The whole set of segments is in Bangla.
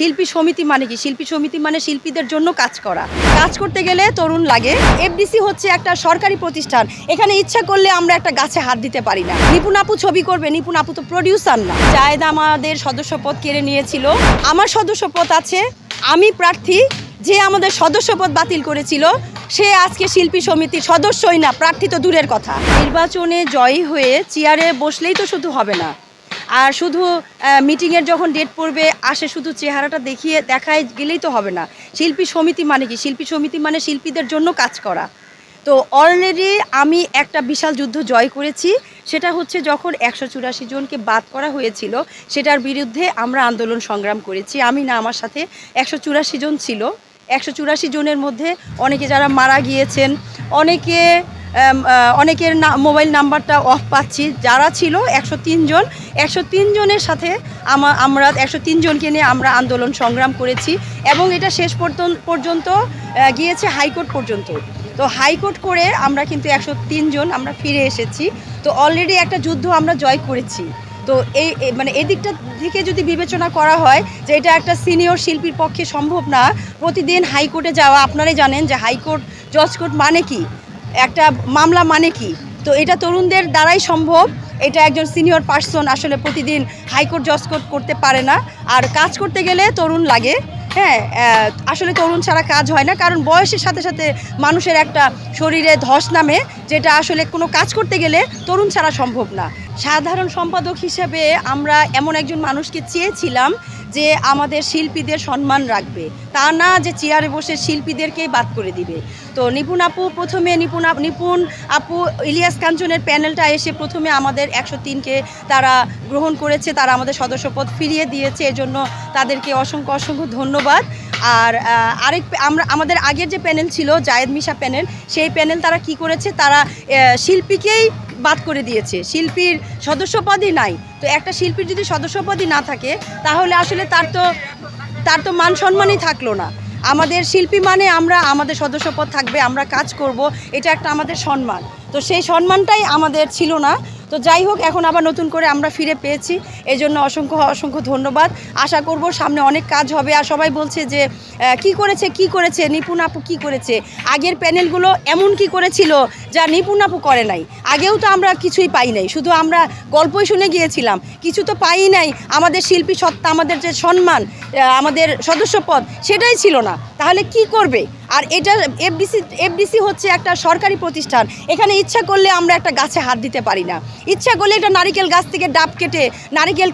শিল্পী সমিতি মানে কি? শিল্পী সমিতি মানে শিল্পীদের জন্য কাজ করা। কাজ করতে গেলে তরুণ লাগে। এফডিসি হচ্ছে একটা সরকারি প্রতিষ্ঠান। এখানে ইচ্ছা করলে আমরা একটা গাছে হাত দিতে পারি না। নিপুণ আপু ছবি করবে। নিপুণ আপু তো প্রডিউসার না। জায়দ আমাদের সদস্যপদ কেড়ে নিয়েছিল। আমার সদস্যপদ আছে। আমি প্রার্থী। যে আমাদের সদস্যপদ বাতিল করেছিল, সে আজকে শিল্পী সমিতির সদস্যই না। প্রার্থী তো দূরের কথা। নির্বাচনে জয়ী হয়ে চেয়ারে বসলেই তো শুধু হবে না। আর শুধু মিটিংয়ের যখন ডেট পড়বে, আসে শুধু চেহারাটা দেখিয়ে দেখায় গেলেই তো হবে না। শিল্পী সমিতি মানে কি? শিল্পী সমিতি মানে শিল্পীদের জন্য কাজ করা। তো অলরেডি আমি একটা বিশাল যুদ্ধ জয় করেছি। সেটা হচ্ছে যখন একশো চুরাশি জনকে বাদ করা হয়েছিল, সেটার বিরুদ্ধে আমরা আন্দোলন সংগ্রাম করেছি। আমি না, আমার সাথে একশো চুরাশি জন ছিল। একশো চুরাশি জনের মধ্যে অনেকে যারা মারা গিয়েছেন, অনেকে অনেকের না মোবাইল নাম্বারটা অফ পাচ্ছি। যারা ছিল, একশো জন। একশো জনের সাথে আমা- আমরা একশো জনকে নিয়ে আমরা আন্দোলন সংগ্রাম করেছি এবং এটা শেষ পর্যন্ত গিয়েছে হাইকোর্ট পর্যন্ত। তো হাইকোর্ট করে আমরা কিন্তু একশো জন আমরা ফিরে এসেছি। তো অলরেডি একটা যুদ্ধ আমরা জয় করেছি। তো এই মানে এদিকটা থেকে যদি বিবেচনা করা হয় যে এটা একটা সিনিয়র শিল্পীর পক্ষে সম্ভব না, প্রতিদিন হাইকোর্টে যাওয়া, আপনারাই জানেন যে হাইকোর্ট জজ কোর্ট মানে কি? একটা মামলা মানে কি? তো এটা তরুণদের দ্বারাই সম্ভব। এটা একজন সিনিয়র পার্সন আসলে প্রতিদিন হাইকোর্ট জজ কোর্ট করতে পারে না। আর কাজ করতে গেলে তরুণ লাগে। হ্যাঁ আসলে তরুণ ছাড়া কাজ হয় না। কারণ বয়সের সাথে সাথে মানুষের একটা শরীরে ধস নামে, যেটা আসলে কোনো কাজ করতে গেলে তরুণ ছাড়া সম্ভব না। সাধারণ সম্পাদক হিসেবে আমরা এমন একজন মানুষকে চেয়েছিলাম যে আমাদের শিল্পীদের সম্মান রাখবে। তা না যে চেয়ারে বসে শিল্পীদেরকেই বাদ করে দিবে। তো নিপুণ আপু প্রথমে নিপুণ নিপুণ আপু ইলিয়াস কাঞ্চনের প্যানেলটা এসে প্রথমে আমাদের একশো তিনকে তারা গ্রহণ করেছে। তারা আমাদের সদস্যপদ ফিরিয়ে দিয়েছে। এজন্য তাদেরকে অসংখ্য অসংখ্য ধন্যবাদ। আর আরেক আমরা, আমাদের আগের যে প্যানেল ছিল, জায়েদ মিশা প্যানেল, সেই প্যানেল তারা কি করেছে? তারা শিল্পীকেই বাদ করে দিয়েছে। শিল্পীর সদস্যপদই নাই। তো একটা শিল্পীর যদি সদস্যপদই না থাকে, তাহলে আসলে তার তো তার তো মান সম্মানই থাকল না। আমাদের শিল্পী মানে আমরা, আমাদের সদস্যপদ থাকবে, আমরা কাজ করব, এটা একটা আমাদের সম্মান। তো সেই সম্মানটাই আমাদের ছিল না। তো যাই হোক, এখন আবার নতুন করে আমরা ফিরে পেয়েছি। এই জন্য অসংখ্য অসংখ্য ধন্যবাদ। আশা করব সামনে অনেক কাজ হবে। আর সবাই বলছে যে কি করেছে কি করেছে নিপুণ আপু কী করেছে? আগের প্যানেলগুলো এমন কি করেছিল যা নিপুণ আপু করে নাই? আগেও তো আমরা কিছুই পাই নাই। শুধু আমরা গল্পই শুনে গিয়েছিলাম। কিছু তো পাই নাই। আমাদের শিল্পী সত্তা, আমাদের যে সম্মান আমাদের সদস্যপদ, সেটাই ছিল না। তাহলে কি করবে? আর এটা এফডিসি এফডিসি হচ্ছে একটা সরকারি প্রতিষ্ঠান। এখানে ইচ্ছা করলে আমরা একটা গাছে হাত দিতে পারি না। ইচ্ছা করলে একটা নারিকেল গাছ থেকে ডাব কেটে, নারিকেল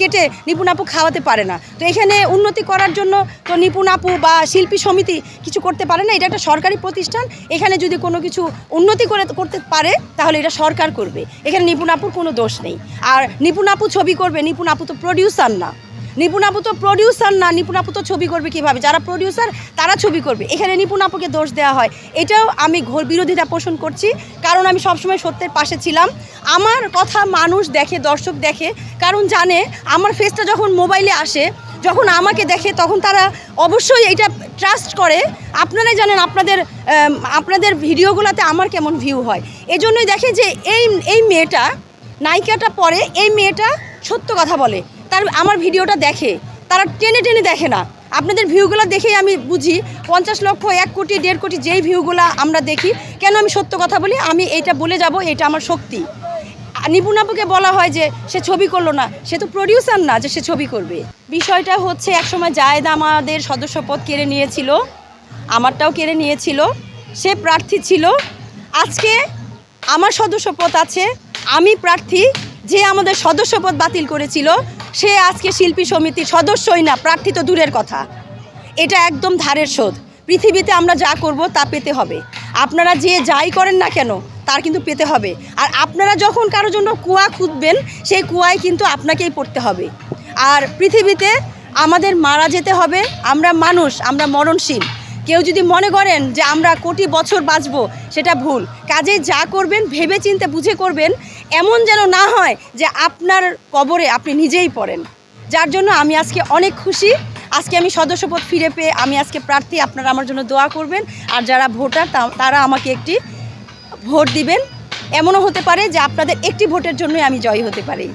কেটে নিপুণ আপু খাওয়াতে পারে না। তো এখানে উন্নতি করার জন্য তো নিপুণ আপু বা শিল্পী সমিতি কিছু করতে পারে না। এটা একটা সরকারি প্রতিষ্ঠান। এখানে যদি কোনো কিছু উন্নতি করে, করতে পারে, তাহলে এটা সরকার করবে। এখানে নিপুণ আপুর কোনো দোষ নেই। আর নিপুণ আপু ছবি করবে, নিপুণ আপু তো প্রডিউসার না। নিপুণ আপু তো প্রডিউসার না, নিপুণ আপু তো ছবি করবে কীভাবে? যারা প্রডিউসার তারা ছবি করবে। এখানে নিপুণ আপুকে দোষ দেওয়া হয়। এটাও আমি ঘোর বিরোধিতা পোষণ করছি, কারণ আমি সবসময় সত্যের পাশে ছিলাম। আমার কথা মানুষ দেখে, দর্শক দেখে, কারণ জানে, আমার ফেসটা যখন মোবাইলে আসে, যখন আমাকে দেখে, তখন তারা অবশ্যই এটা ট্রাস্ট করে। আপনারাই জানেন আপনাদের আপনাদের ভিডিওগুলোতে আমার কেমন ভিউ হয়। এজন্যই দেখে যে এই এই মেয়েটা, নায়িকাটা পরে এই মেয়েটা সত্য কথা বলে। তার আমার ভিডিওটা দেখে, তারা টেনে টেনে দেখে না। আপনাদের ভিউগুলো দেখেই আমি বুঝি, পঞ্চাশ লক্ষ, এক কোটি, দেড় কোটি যেই ভিউগুলো আমরা দেখি, কেন আমি সত্য কথা বলি? আমি এইটা বলে যাব, এটা আমার শক্তি। আর নিপুণ আপুকে বলা হয় যে, সে ছবি করল না, সে তো প্রডিউসার না যে সে ছবি করবে। বিষয়টা হচ্ছে, একসময় জায়েদ আমাদের সদস্যপদ কেড়ে নিয়েছিল, আমারটাও কেড়ে নিয়েছিল, সে প্রার্থী ছিল। আজকে আমার সদস্যপদ আছে, আমি প্রার্থী যে আমাদের সদস্যপদ বাতিল করেছিল, সে আজকে শিল্পী সমিতির সদস্যই না, প্রার্থী তো দূরের কথা। এটা একদম ধারের শোধ। পৃথিবীতে আমরা যা করব তা পেতে হবে। আপনারা যে যাই করেন না কেন, তার কিন্তু পেতে হবে। আর আপনারা যখন কারোর জন্য কুয়া খুঁজবেন সেই কুয়ায় কিন্তু আপনাকেই পড়তে হবে। আর পৃথিবীতে আমাদের মারা যেতে হবে, আমরা মানুষ, আমরা মরণশীল। কেউ যদি মনে করেন যে আমরা কোটি বছর বাঁচবো, সেটা ভুল। কাজে যা করবেন ভেবে চিন্তে বুঝে করবেন, এমন যেন না হয় যে আপনার কবরে আপনি নিজেই পড়েন। যার জন্য আমি আজকে অনেক খুশি। আজকে আমি সদস্যপদ ফিরে পেয়ে আমি আজকে প্রার্থী, আপনারা আমার জন্য দোয়া করবেন। আর যারা ভোটার তারা আমাকে একটি ভোট দিবেন। এমনও হতে পারে যে আপনাদের একটি ভোটের জন্যই আমি জয়ী হতে পারি।